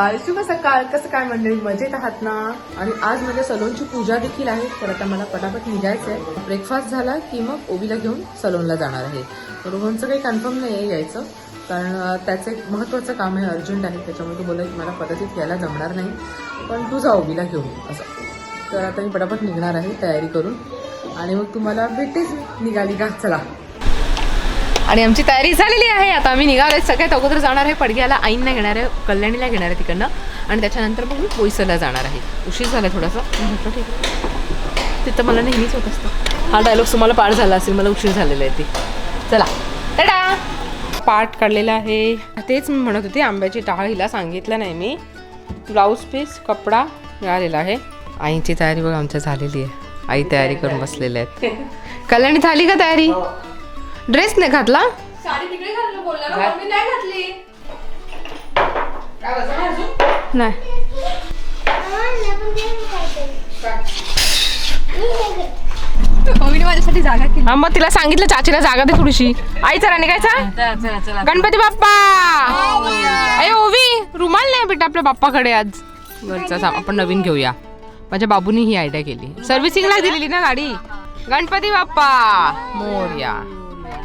सकाळ शुभ सकाळ कसं काय मंडळी? मजेत आहात ना? आणि आज माझ्या सलोनची पूजा देखील आहे. तर आता मला पटापट निघायचं आहे ब्रेकफास्ट झाला की मग ओबीला घेऊन सलोनला जाणार आहे. रोहनचं काही कन्फर्म नाही आहे यायचं. कारण त्याचं एक महत्त्वाचं काम आहे अर्जंट आहे त्याच्यामुळे तो बोला मला पद्धतीत यायला जमणार नाही. पण तू जा ओबीला घेऊन असं. तर आता मी पटापट निघणार आहे तयारी करून. आणि मग तुम्हाला भेटेच निघाली का? चला. आणि आमची तयारी झालेली आहे. आता आम्ही निघालोय सगळ्यात अगोदर जाणार आहे पडग्याला आईंना घेणार आहे कल्याणीला घेणार आहे तिकडनं. आणि त्याच्यानंतर मग मी बोईसरला जाणार आहे. उशीर झाला थोडासा. म्हटलं ठीक आहे. तिथं मला नेहमीच होत असतं. हा डायलॉग तुम्हाला पाठ झाला असेल मला उशीर झालेला आहे ती. चला. टाटा! पाठ काढलेला आहे. तेच मी म्हणत होते आंब्याची टाळ हिला सांगितलं नाही मी. ब्लाऊज पीस कपडा मिळालेला आहे. आईची तयारी बघा आमच्या झालेली आहे. आई तयारी करून बसलेल्या आहेत. कल्याणी झाली का तयारी? ड्रेस नाही घातला? साडी तिकडे घातलं बोलला मम्मी नाही घातली. नाही. मम्मीने माझ्यासाठी जागा केली. हा मग तिला सांगितलं चाचीला जागा दे थोडीशी. आई चला निघायचा? गणपती बाप्पा! अय ओवी रुमाल नाही बेटा आपल्या बाप्पाकडे आज. वरचा आपण नवीन घेऊया. माझ्या बाबूनी ही आयडिया केली. सर्व्हिसिंगला दिलेली ना गाडी? गणपती बाप्पा! मोर्या.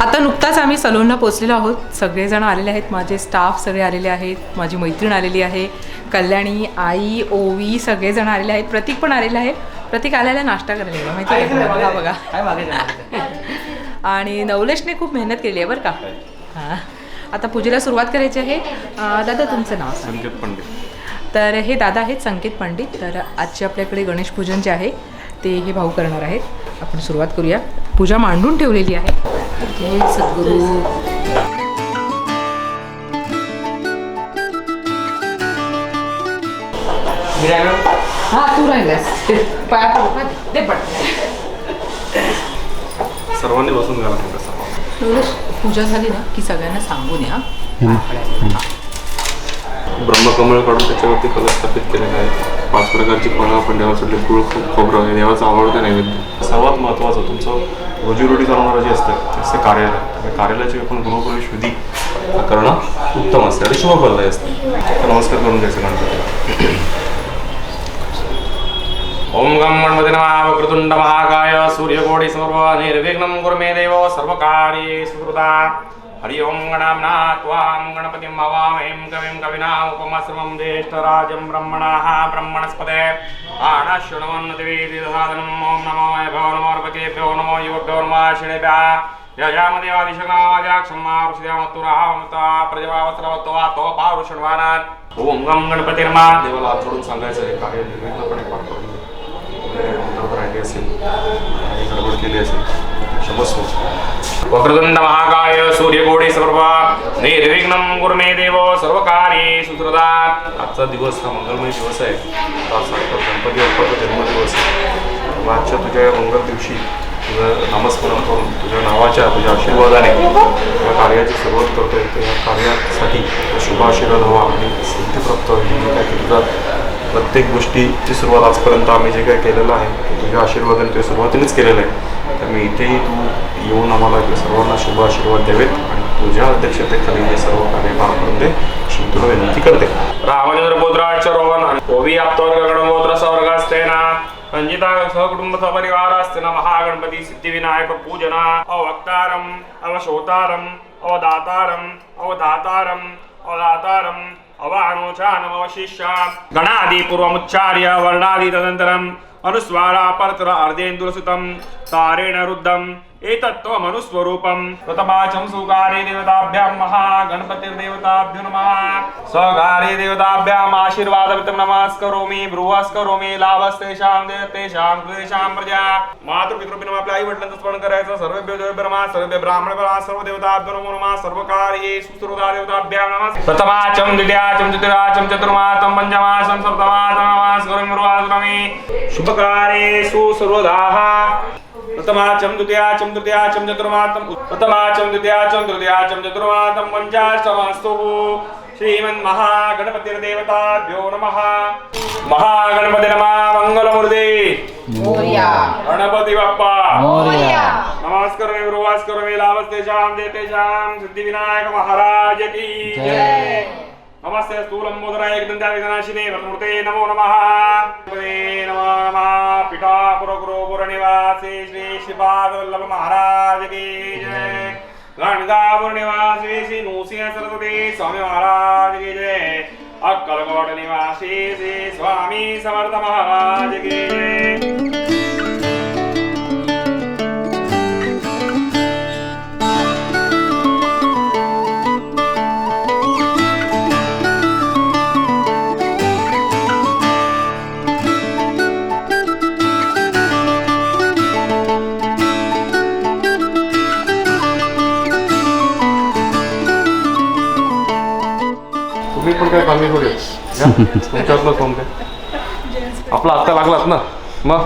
आता नुकताच आम्ही सलोनला पोचलेलो आहोत. सगळेजण आलेले आहेत. माझे स्टाफ सगळे आलेले आहेत. माझी मैत्रीण आलेली आहे. कल्याणी आई ओवी सगळेजण आलेले आहेत. प्रतीक पण आलेला आहे. प्रतीक आलेला नाश्ता करायला माहिती आहे? बघा बघा. आणि नवलेशने खूप मेहनत केली आहे बरं का. हां. आता पूजेला सुरुवात करायची आहे. दादा तुमचं नाव. संकेत पंडित. तर हे दादा आहेत संकेत पंडित. तर आजचे आपल्याकडे गणेश पूजन जे आहे ते हे भाऊ करणार आहेत. आपण सुरुवात करूया. पूजा मांडून ठेवलेली आहे. जय सद्गुरू. हा तू राहिलास. पाया पडू सर्वांनी बसून तसं. एवढं पूजा झाली ना की सगळ्यांना सांगून या. ब्रह्मकमळ काढून त्याच्यावरती कलश स्थापित केलेला आहे. पाच प्रकारची फळं आपण देवासाठी गुळ खूप खोबरं हे देवाचं आवडतं नैवेद्य. सर्वात महत्त्वाचं तुमचं रोजीरोटी चालवणारं जे असतं असते कार्यालय. त्या कार्यालयाची आपण गृहप्रवेश विधी करणं उत्तम असते. आणि शुभफलदायी असते. नमस्कार करून घ्यायचं गणपती. ओम गम गणपती नमः महाकाय सूर्यकोटि सर्व निर्विघ्न कुरु देव सर्व कार्ये सुकृता। हरि ओम गणाम्ना त्वां गणपतिं हवामहीं कविं कविनामुपमश्रमं ज्येष्ठराजं ब्रह्मणाः ब्रह्मणस्पते। आनशृण्वन्नतिवेदिदधादनम् ॐ नमो वैभव नमो अर्पकेभ्यो नमो युवभ्यो नमः शिणेभ्यः यजामदेवादिशनाव्याक्षमारुषयामत्तुरामता प्रजवावस्त्रवत्वा तो पारुषण्वानान् ओम गम गणपती नमा देवाला हात जोडून सांगायचं हे कार्य निर्विघ्नपणे पार करून घे. मंत्र राहिली असेल काही गडबड केली असेल. क्षमस्व वक्रतुंड महाकाय सूर्यकोडी सर्व निर्विघ्न कुरु देव सर्व कार्ये सुकृता आजचा दिवस हा मंगलमय दिवस आहे. गणपती बाप्पाचा जन्मदिवस आहे. आजच्या तुझ्या मंगल दिवशी तुझं नामस्मरण करून तुझ्या नावाच्या तुझ्या आशीर्वादाने या कार्याची सुरुवात करतोय. त्या या कार्यासाठी शुभाशीर्वाद हवा आणि सिद्धी प्राप्त होईल काय की तुझा प्रत्येक गोष्टीची सुरुवात आजपर्यंत आम्ही जे काही केलेलं आहे तुझ्या आशीर्वादाने ते सुरुवातीनेच केलेलं आहे. तर मी इथेही तू येऊन आम्हाला ते सर्वांना शुभ आशीर्वाद द्यावेत आणि तुझ्या अध्यक्षतेखाली हे सर्व कार्य पार करून दे अशी तुला विनंती करते. रामचंद्र पुत्राच रोहन ओवी आप्तवर्ग गणगोत्र असते ना. रंजिता सहकुटुंब सपरिवार असते ना. महागणपती सिद्धिविनायक पूजना अवक्तारम अवशोतारम अवदातारम अवधातारम अवदातारम अवानोचानमवशिष्य गणादि पूर्वमुच्चार्य वर्णादि तदनन्तरम् अनुस्वारापरतुर अर्धेन्दुरसुतं तारेण रुद्धम् एतत्त्वमनुस्वरूपम् प्रथमाचं सुकारे देवताभ्यां महा गणपतिर्देवताभ्यो नमः। स्वकारे देवताभ्याम् आशीर्वादवितं नमस्करोमि बृहस्करोमि लाभस्तेषां देवतेषां कृतेषां प्रजा। मातृपितृपिनं आपल्या आई वडिलांचं स्मरण करायचं। सर्वेभ्यो देव ब्रह्मा सर्वे ब्राह्मण ब्रह्मा सर्व देवताभ्यो नमो नमः सर्वकार्येषु सुहृदा देवताभ्यां नमः। प्रथमाचं द्वितीयाचं चतुर्थाचं चतुर्मातं पञ्चमासं सप्तमासं नमस्करोमि शुभकारेषु सर्वदाः प्रथमाचं द्वितीयाचं तृतीयाचं चतुर्मातं प्रथमाचं द्वितीयाचं तृतीयाचं चतुर्मातं पञ्चाष्टमस्तु श्रीमन्महागणपतिर्देवताभ्यो नमः। महागणपती नमः मंगलमूर्ती गणपती बाप्पा नमस्कार मी प्रवास मी लाभस्तेषां देतेषां सिद्धिविनायक महाराज की। जय। నమస్తే స్థూలం మోదరాయ వినాశినే వన్మూర్తే నమో నమః నమ నమో గురు పిఠాపురగురుపుర నివాసి శ్రీ శివాదవల్లభ మహారాజకి గణగాపుర నివాసి శ్రీ నూసియ సరస్వతి స్వామి మహారాజకి జయ అక్కలకోట నివాసి శ్రీ స్వామి సమర్థ మహారాజకి జయ तुमच्यातलं कोण काय? आपला आत्ता लागलात ना? मग.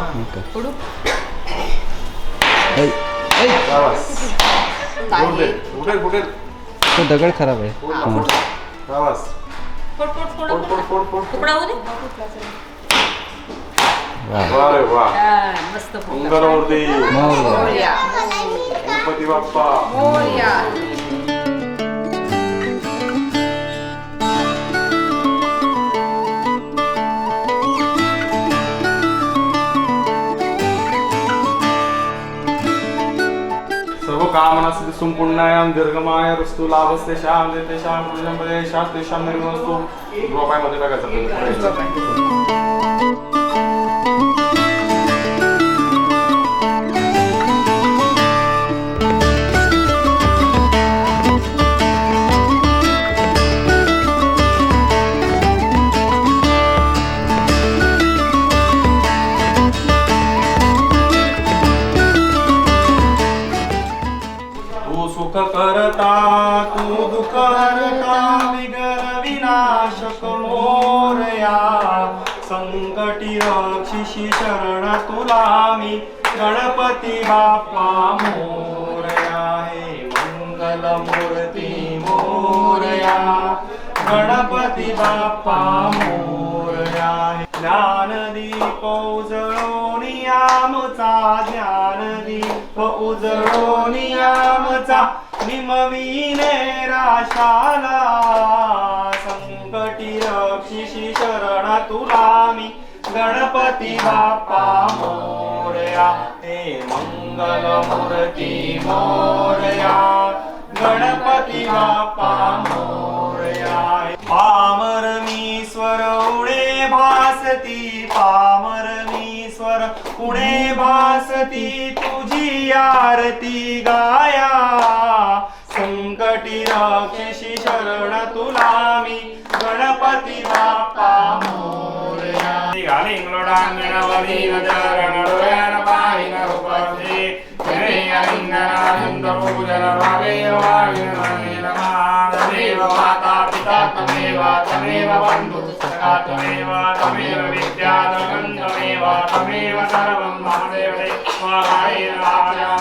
तो दगड खराब आहे. आवाज. फोड, सर्व कामना सिद्धी संपूर्णायाम दीर्घमाय वस्तू लाभस्तेषां देतेषां पुरुषं प्रदेशां तेषां निर्मस्तु रुपयामध्ये टाकायचं विगर मोरया संकटी रक्षिषी शरण तुला मी गणपती बाप्पा मोरया हे मंगल मूर्ती मोरया गणपती बाप्पा मोरया हे ज्ञानदीप उजळोनी आमचा ज्ञानदीप उजळोनी आमचा निमविने राशाला गणपती रक्षिषी शरण तुला मी गणपती बाप्पा मोरया हे मंगल मूर्ती मोरया. गणपती बाप्पा मोरया. पामर मी स्वर उडे भासती पामर मी स्वर उडे भासती तुझी आरती गाया. संकटी राक्षसी शरण तुला मी ಗಣಪತಿ ಬಾಪ ಮೋರೆಯ ಅಲಿಂಗ್ಲೋಡ ನಡುವೇನ ಬಾಯಿನ ಉಪಸ್ಥಿ ಜನೀಯ ಲಿಂಗನ ಹಿಂದವು ಜನರಾವೇಯವಾಗಿನ ಮಾದೇವ ಮಾತಾ ಪಿತಾ ತಮೇವ ತಮೇವ ಬಂಧು ತಮೇವ ತಮೇವ ವಿದ್ಯಾ ತಮೇವ ತಮೇವ ಸರ್ವಂ ಮಹಾದೇವೇ ಸ್ವಾಹಾಯ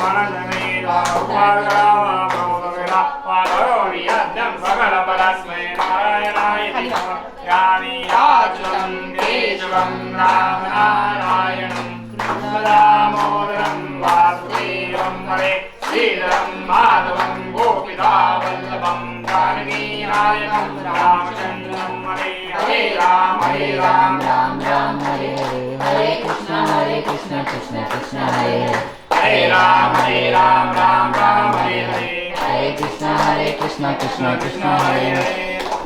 ಮನಗಣೇ ಉಪಾಗರಾಮ ಸಕಲ ಪರಸ್ಮೈ ನಾರಾಯಣ सकलपरस्मै नारायणाय यानि याचनं केशवं रामनारायणं दामोदरं वासुदेवं हरे श्रीधरं माधवं गोपितावल्लभं जानकीनायकं रामचन्द्रं हरे हरे राम हरे राम राम राम हरे हरे कृष्ण हरे कृष्ण कृष्ण कृष्ण हरे हरे हरे राम हरे राम राम राम हरे हरे हरे कृष्ण हरे कृष्ण कृष्ण कृष्ण हरे हरे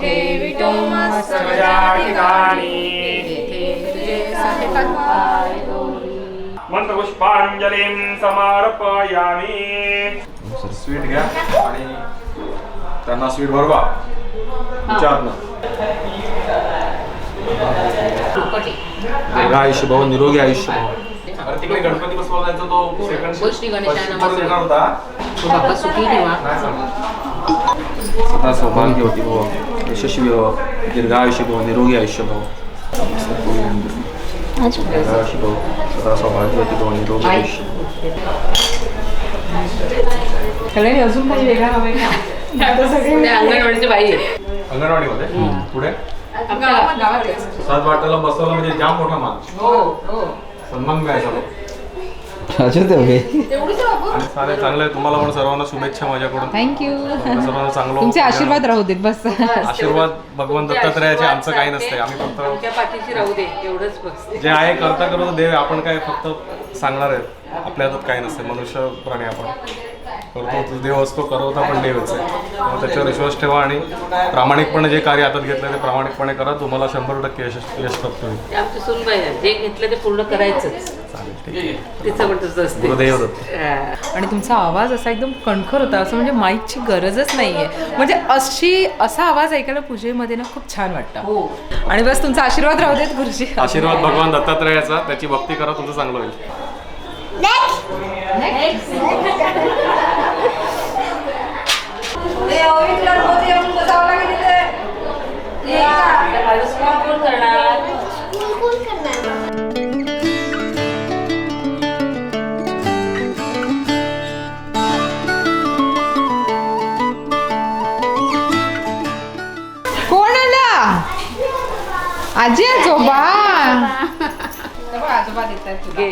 विठे विठो मस्त सगळ्या ठिकाणी मंत्रपुष्पांजलीं समर्पयामी स्वीट घ्या आणि त्यांना स्वीट भरवा. विचारलं. दीर्घ आयुष्य भव निरोगी आयुष्य तिकडे गणपती बसवा जायचा तो सेकंड. येणार होता. सुखी ठेवा. सदा सौभाग्यवती भव यशस्वी भव दीर्घ आयुष्य भव निरोगी आयुष्य भव दीर्घ आयुष्य भव सदा सौभाग्यवती भव निरोगी आयुष्य अजून काही वेगळा हवे का अंगणवाडीची बाई अंगणवाडीमध्ये पुढे सात वाटायला बसवलं म्हणजे जाम मोठा मान हो हो सन्मान मिळायचा तो. अजून ते उभे आणि चालेल चांगलं आहे तुम्हाला पण सर्वांना शुभेच्छा माझ्याकडून. थँक्यू सर्वांना चांगलं तुमचे आशीर्वाद राहू देत बस. आशीर्वाद भगवान दत्तात्रयाचे आमचं काही नसतंय. आम्ही फक्त पाठीशी राहू दे. एवढंच बस. जे आहे करता करता देव. आपण काय फक्त सांगणार आहे आपल्या हातात काही नसते मनुष्य प्राणी आपण. करतो तो देव असतो करवता पण देवच आहे. त्याच्यावर विश्वास ठेवा आणि प्रामाणिकपणे जे कार्य हातात घेतलं ते प्रामाणिकपणे करा. तुम्हाला शंभर टक्के यश यश प्राप्त होईल. ते आमची सुनबाई आहे जे घेतलं ते पूर्ण करायचंच. चालेल ठीक आहे. तिचं पण तसं असते गुरुदेव दत्त. हा. आणि तुमचा आवाज असा एकदम कणखर होता. असं म्हणजे माईकची गरजच नाहीये. म्हणजे अशी असा आवाज ऐकायला पूजेमध्ये ना खूप छान वाटतं. आणि बस तुमचा आशीर्वाद राहू देत गुरुजी. आशीर्वाद भगवान दत्तात्रयाचा. त्याची भक्ती करा तुमचं चांगलं होईल. घे.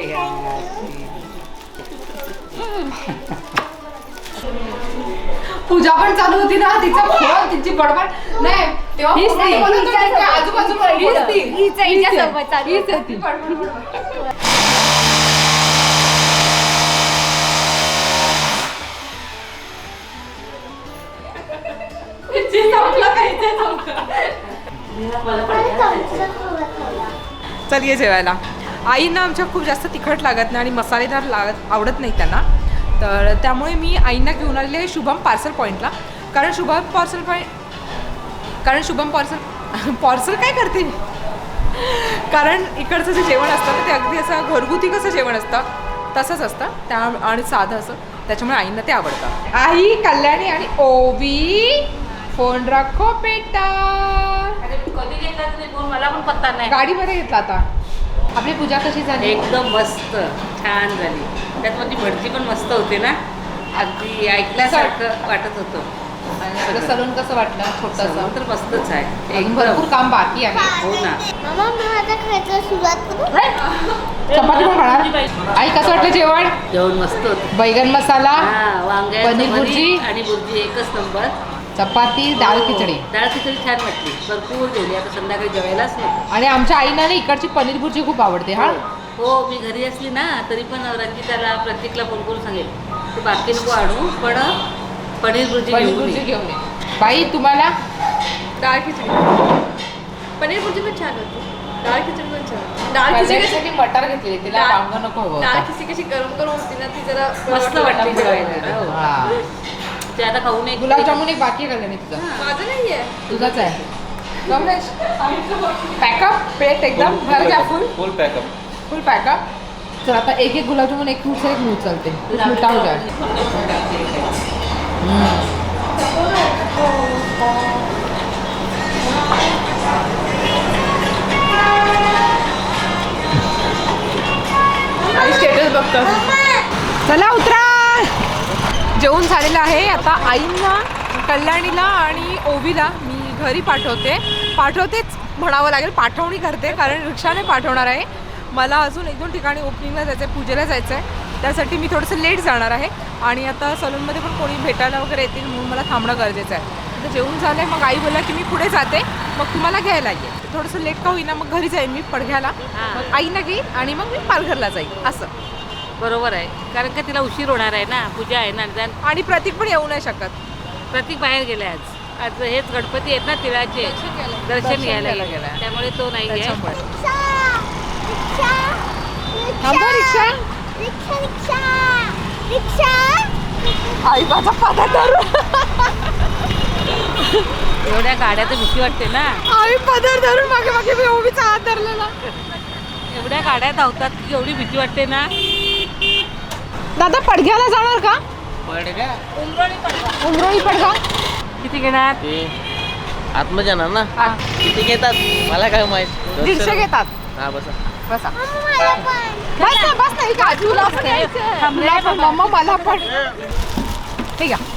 पूजा पण चालू होती ना तिचा फोन तिची बडबड नाही तेव्हा हीच फोनवर ती. बोलत होती, काय आजूबाजूला हीच बोलत. ती. हीच आहे, हीच आहे. हिच्यासोबत चालू हीच आहे होतं. ती. बडबड, बडबड. चल ये जेवायला आईंना आमच्या खूप जास्त तिखट लागत नाही आणि मसालेदार लागत आवडत नाही त्यांना. तर त्यामुळे मी आईंना घेऊन आलेले शुभम पार्सल पॉईंटला कारण शुभम पार्सल पॉईंट कारण शुभम पार्सल पार्सल काय करते? कारण इकडचं जे जेवण असतं ना ते अगदी असं घरगुती कसं जेवण असतं तसंच असतं. त्या आणि साधं असं. त्याच्यामुळे आईंना ते आवडतं. आई कल्याणी आणि ओवी फोन राखो बेटा. अरे कधी घेतला मला पण पत्ता नाही. गाडीमध्ये घेतला आता. आपली पूजा कशी झाली? एकदम मस्त छान झाली. त्यात माझी भटजी पण मस्त होते ना? अगदी ऐकल्यासारखं वाटत होतं. आणि सलून कसं वाटलं? छोटंसं? तर मस्तच आहे. अजून भरपूर काम बाकी आहे. हो ना. मामा माझा खायला सुरुवात करू. चपाती पण खाणार? आई कसं वाटलं जेवण? जेवण मस्त होतं. बैगन मसाला हा वांग्याचं पनीर भरीत भुर्जी? आणि भुर्जी एकच नंबर. चपाती डाळ खिचडी. डाळ खिचडी छान वाटली. भरपूर जेवली आता संध्याकाळी जेवायलाच नको आणि आमच्या आईला ना इकडची पनीर भुर्जी खूप आवडते हा. हो मी घरी असली ना तरी पण रंजिताला प्रत्येकला फोन करून सांगेल. तू बाकी नको आणू पण पनीर भुर्जी पनीर भुर्जी. घेऊन ये. बाई तुम्हाला? डाळ खिचडी. पनीर भुर्जी पण छान होती. डाळ खिचडी पण छान होती. डाळ खिचडी कशी मटार घेतली तिला डाळ- नको डाळ होतं. खिचडी कशी गरम गरम होती ना ती जरा मस्त वाटली जेवायला. हो. हा. ते आता खाऊन एक गुलाबजामुन एक बाकी आहे कल्याणी तुझा. माझं नाहीये. तुझाच आहे. कमलेश पॅकअप प्लेट एकदम भर घ्या फुल फुल पॅकअप फुल पॅकअप तर आता एक एक गुलाबजामुन एक फ्रूट से एक चलते. मिठा हो जाए स्टेटस बघतात चला उतरा. जेवण झालेलं आहे. आता आईंना कल्याणीला आणि ओवीला मी घरी पाठवते. पाठवतेच म्हणावं लागेल पाठवणी करते कारण रिक्षाने पाठवणार आहे. मला अजून एक दोन ठिकाणी ओपनिंगला जायचं आहे पूजेला जायचं आहे त्यासाठी मी थोडंसं लेट जाणार आहे. आणि आता सलूनमध्ये पण कोणी भेटायला वगैरे येतील म्हणून मला थांबणं गरजेचं आहे. आता जेवून झालं आहे मग आई बोलला की मी पुढे जाते. मग तुम्हाला घ्यायला ये थोडंसं लेट का होईना मग घरी जाईन मी पडघ्याला. मग आईना घेईन आणि मग मी पालघरला जाईन. असं. बरोबर आहे. कारण का तिला उशीर होणार आहे ना पूजा आहे ना आणि आणि प्रतीक पण येऊ नाही शकत. प्रतीक बाहेर गेले आज. आज हेच गणपती आहेत ना तिळाचे. दर्शन घ्यायला घ्यायला गेले. त्यामुळे तो नाही आहे. त्याच्यामुळे. थांबा रिक्षा. आई माझा एवढ्या गाड्या तर भीती वाटते ना. आई पदर धरून मागे मागे मी ओबीचा हात धरलेला. एवढ्या गाड्या धावतात की एवढी भीती वाटते ना. दादा पडघ्याला जाणार का? पडगा उमरोळी पडघा. किती घेणार? ते आतमध्ये जाणार ना? किती घेतात? मला काय माहीत. दीडशे घेतात. हा बसा. बसा. मला पण. बस ना बस नाही का तुला पण तुला पण मम्मा मला पण. ठीक आहे.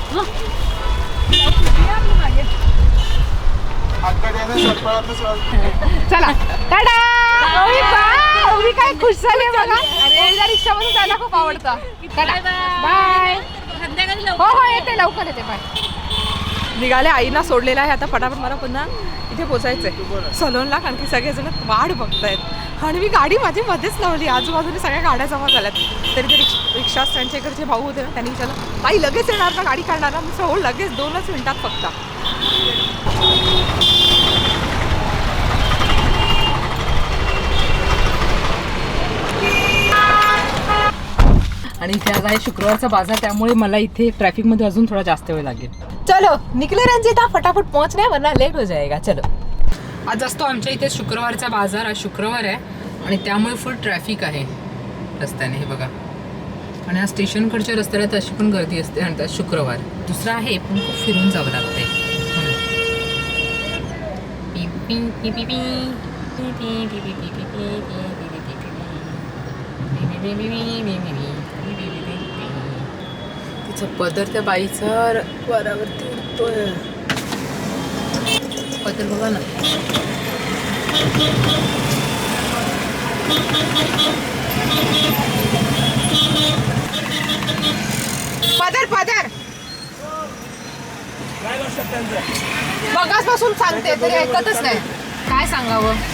चला टाटा काय खुश झाली बघा रिक्षामध्ये जायला खूप आवडतं. बाय संध्याकाळी हो हो येते लवकर येते बाय. निघाले आईना सोडलेलं आहे आता. पटापट मला पुन्हा इथे पोचायचं आहे सलोनला कारण की सगळेजण वाट बघतायत. आणि मी गाडी माझी मध्येच लावली. आजूबाजूने सगळ्या गाड्या जमा झाल्यात. तरी ते रिक्ष रिक्षा स्टँडच्या इकडचे भाऊ होते ना त्यांनी विचारलं आई लगेच येणार ना गाडी काढणार ना? मी हो लगेच. दोनच मिनिटात फक्त. आणि इथे आज आहे शुक्रवारचा बाजार त्यामुळे मला इथे ट्रॅफिकमध्ये अजून थोडा जास्त वेळ लागेल चलो निकले रंजिता फटाफट पोहोचणे वरना लेट हो जाएगा चलो आज असतो आमच्या इथे शुक्रवारचा बाजार आज शुक्रवार आहे आणि त्यामुळे फुल ट्रॅफिक आहे रस्त्याने हे बघा आणि आज स्टेशनकडच्या रस्त्याला तर अशी पण गर्दी असते आणि त्यात शुक्रवार दुसरा आहे पण खूप फिरून जावं लागतंय म्हणून. तिचं पदर त्या बाईचा वरावरती उडतोय. पदर बघा ना. पदर पदर. बघाच सांगते तरी ऐकतच नाही. काय सांगावं?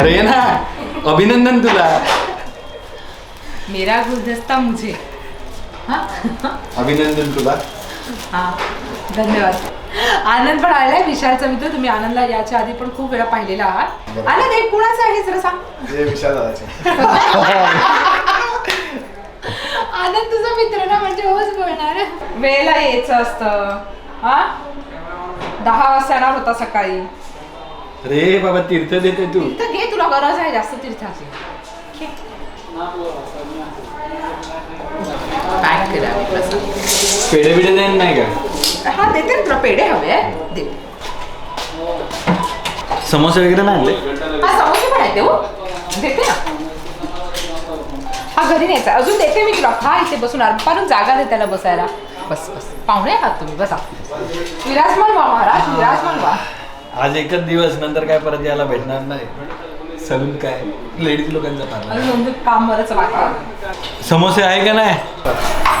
अरे ना अभिनंदन तुला. मेरा गुलदस्ता मुझे. हाँ? अभिनंदन तुला. हा धन्यवाद. आनंद पण आलाय विशालचा मित्र तुम्ही आनंदला याच्या आधी पण खूप वेळा पाहिलेला आहात. आनंद एक कुणाचा आहे जरा सांग. आनंद तुझा मित्र ना म्हणजे होच बोलणार. वेळेला यायचं असतं. हा? दहा वाजता येणार होता सकाळी. रे बाबा तीर्थ देते तू. तर घे तुला गरज आहे जास्त तीर्थाची. पॅक करावी प्रसाद पेढे बिडे देत नाही का? हा देते ना तुला पेढे हवे. दे. समोसे वगैरे नाही आणले? हा समोसे पण आहेत देऊ देते ना. हा घरी न्यायचा. अजून देते मी तुला. हा इथे बसून. पारून जागा दे त्याला बसायला. बस बस. पाहुणे आहात तुम्ही बसा. विराजमान व्हा महाराज. विराजमान व्हा. आज एकच दिवस नंतर काय परत यायला भेटणार नाही. सलून काय? लेडीज लोकांचा पार्लर. अजून दोन दिवस काम बरंच बाकी आहे. समोसे आहे का नाही?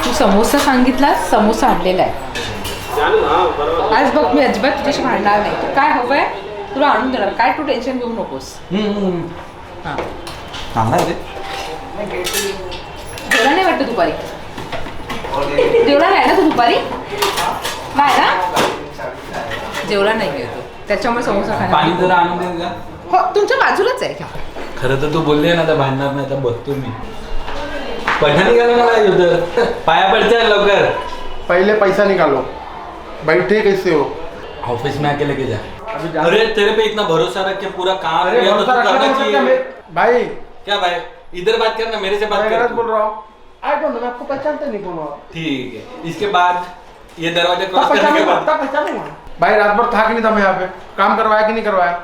तू समोसा सांगितला समोसा आणलेला आहे. आज बघ मी अजिबात तुझ्याशी भांडणार नाही. तू काय हवंय तुला आणून देणार. काय तू टेन्शन घेऊ नकोस. हा. चांगला आहे. जेवला नाही वाटतं दुपारी? जेवला नाही ना तू दुपारी? नाही ना जेवला नाही तो. त्याच्यामुळे समोसा खायला पाणी जरा आणून देईल का हो तुमच्या बाजूलाच आहे. का खरं तर तू बोलले ना तर भांडणार नाही तर बघतो मी. पठाणी करा मला युद्ध पाया पडच्या लवकर. पहले पैसा निकालो बैठे कैसे हो ऑफिस में आके लेके जा. अभी जा- अरे तेरे पे इतना भरोसा रख के पूरा काम अरे किया तो भरोसा तू रखना करना नहीं चाहिए सकता मैं- भाई. क्या भाई? इधर बात करना मेरे से बात मैं कर गलत बोल रहा हूँ। आई डोंट नो मैं आपको पहचानता नहीं कौन हो। ठीक है। इसके बाद ये दरवाजा क्रॉस करने के पहचानूंगा बाद। तब पहचानूंगा। भाई रात भर था कि नहीं था मैं यहाँ पे? काम करवाया कि नहीं करवाया?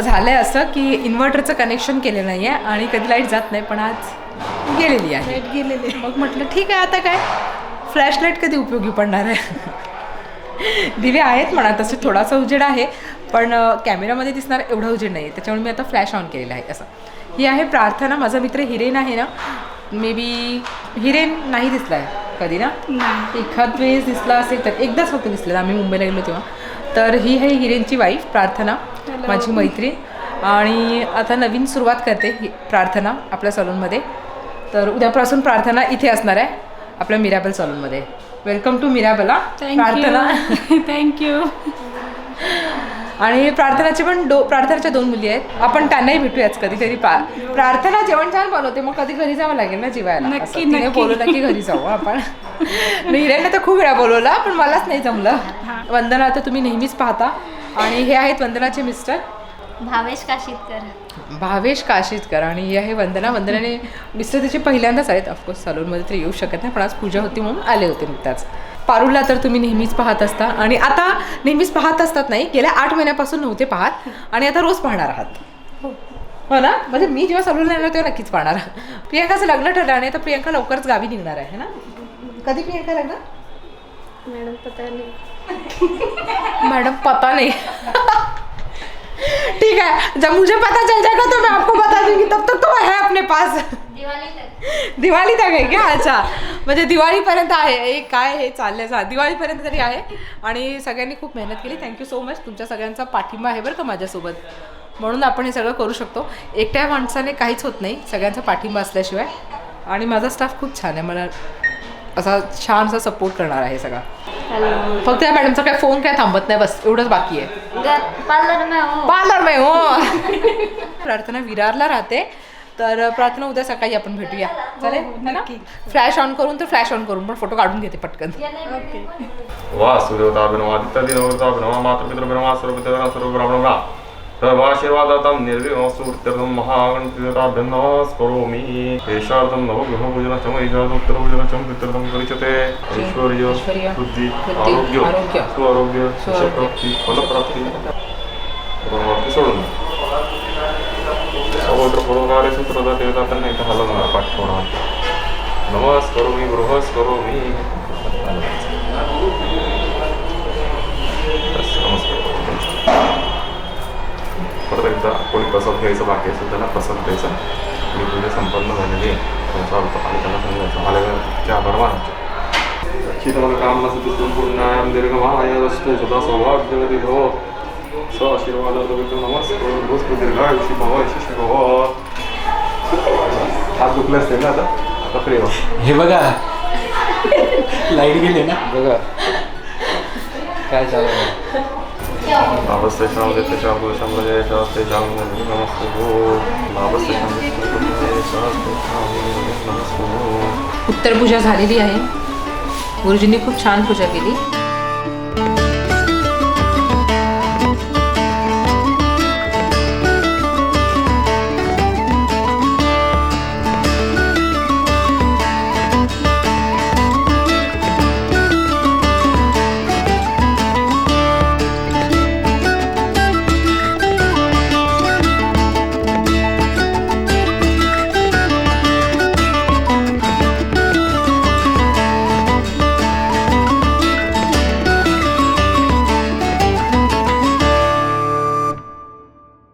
झालंय असं की इन्व्हर्टरचं कनेक्शन केलं नाही आहे आणि कधी लाइट जात नाही पण आज गेलेली आहे. लाइट गेलेली मग म्हटलं ठीक आहे आता काय? फ्लॅश लाइट कधी उपयोगी पडणार आहे? दिवे आहेत म्हणा तसे थोडासा उजेड आहे पण अ, कॅमेरामध्ये दिसणार एवढा उजेड नाही आहे त्याच्यामुळे मी आता फ्लॅश ऑन केलेला आहे असं. ही आहे प्रार्थना. माझा मित्र हिरेन आहे ना मे बी हिरेन नाही दिसला आहे कधी ना? एखाद वेळेस दिसला असेल तर एकदाच फक्त दिसलेला आम्ही मुंबईला गेलो तेव्हा. तर ही आहे हिरेनची वाईफ प्रार्थना माझी मैत्रीण. आणि आता नवीन सुरुवात करते ही प्रार्थना आपल्या सलूनमध्ये. तर उद्यापासून प्रार्थना इथे असणार आहे आपल्या मिराबल सलूनमध्ये. वेलकम टू मिराबला प्रार्थना. थँक्यू आणि प्रार्थनाचे पण दो प्रार्थनाच्या दोन मुली आहेत. आपण त्यांनाही भेटूयाच कधीतरी पा प्रार्थना जेवण छान बनवते मग कधी घरी जावं लागेल ना जेवायला? नक्की, नक्की. बोलवलं की घरी जाऊ आपण. हिरेने तर खूप वेळा बोलवला पण मलाच नाही जमलं. वंदना तर तुम्ही नेहमीच पाहता. आणि हे आहेत वंदनाचे मिस्टर. भावेश काशीतकर. भावेश काशीतकर. आणि ही आहे वंदना. वंदनाने मिस्टर तिचे पहिल्यांदाच आहेत. ऑफकोर्स सलूनमध्ये तर येऊ शकत नाही पण आज पूजा होती म्हणून आले होते नुकताच. पारुला तर तुम्ही नेहमीच पाहत असता. आणि आता नेहमीच पाहत असतात नाही गेल्या आठ महिन्यापासून नव्हते पाहत. आणि आता रोज पाहणार आहात. हो. ना? म्हणजे मी जेव्हा सलूनला येणार तेव्हा नक्कीच पाहणार. प्रियंकाचं लग्न ठरलं आणि आता प्रियंका लवकरच गावी निघणार आहे है ना? कधी प्रियंका लग्न? मॅडम पता नाही. मैडम पता नहीं. ठीक है जब मुझे पता चल जाएगा तो मैं आपको बता दूंगी तब तक तो है अपने पास। दिवाळी तक। आहे क्या? अच्छा म्हणजे दिवाळीपर्यंत आहे. एक काय हे चाललंय? सा दिवाळीपर्यंत तरी आहे. आणि सगळ्यांनी खूप मेहनत केली. थँक्यू सो मच तुमच्या सगळ्यांचा पाठिंबा आहे बरं का माझ्यासोबत. म्हणून आपण हे सगळं करू शकतो. एकट्या माणसाने काहीच होत नाही सगळ्यांचा पाठिंबा असल्याशिवाय. आणि माझा स्टाफ खूप छान आहे. मला असा छान असा सपोर्ट करणार आहे सगळा. फक्त या मॅडमचा काय फोन काय थांबत नाही बस एवढंच बाकी आहे. पार्लर में हो. पार्लर में हो. प्रार्थना विरारला राहते. तर प्रार्थना उद्या सकाळी आपण भेटूया. चालेल? है ना? फ्लॅश ऑन करून तर फ्लॅश ऑन करून पण फोटो काढून घेते पटकन. मातृपितृभिनवा सर्वपितृभिनवा सर्वब्राह्मणभ्रा सर्वाशीर्वादातं निर्विघ्नस्तुत्यर्थं महागणपतिताभ्यं नमस्करोमि येषार्थं नवग्रहपूजनश्च ईशार्थोत्तरपूजनश्च प्रीत्यर्थं करिष्यते ऐश्वर्य ऐश्वर्य, बुद्धी बुद्धी, आरोग्य आरोग्य, स्वारोग्य स्वारोग्य. यशप्राप्ती फलप्राप्ती गुणवत्ती सोडून सर्वत्र पूर्वकाले सूत्रदा देवता त्यांना इथं हलवणार पाठ होणार नमस्करोमि गृहस्करोमि बस, नमस्कार परत एकदा कोणी प्रसाद घ्यायचं बाकी असेल त्याला प्रसाद द्यायचा आणि पूजा संपन्न झालेली आहे. त्यांचा अर्थ आणि त्यांना सांगायचं आल्याचे आभार मानायचे शीतमनकामना सुतुस्तुं पुण्यां दीर्घमायदस्तु सदा सौभाग्यवती भव. स आशीर्वादादवितं नमस्कार भूस्पु दीर्घायुषी भव यशस्वी भव. हात दुखले असते ना आता? आता फ्री हो. हे बघा. लाइट गेली ना? बघा. काय चालू आहे? लाभस्तेषां देतेषां पुरुषं भजेषां तेषां नमस्ते भो लाभस्तेषां देतेषां नमस्ते भो उत्तर पूजा झालेली आहे गुरुजींनी खूप छान पूजा केली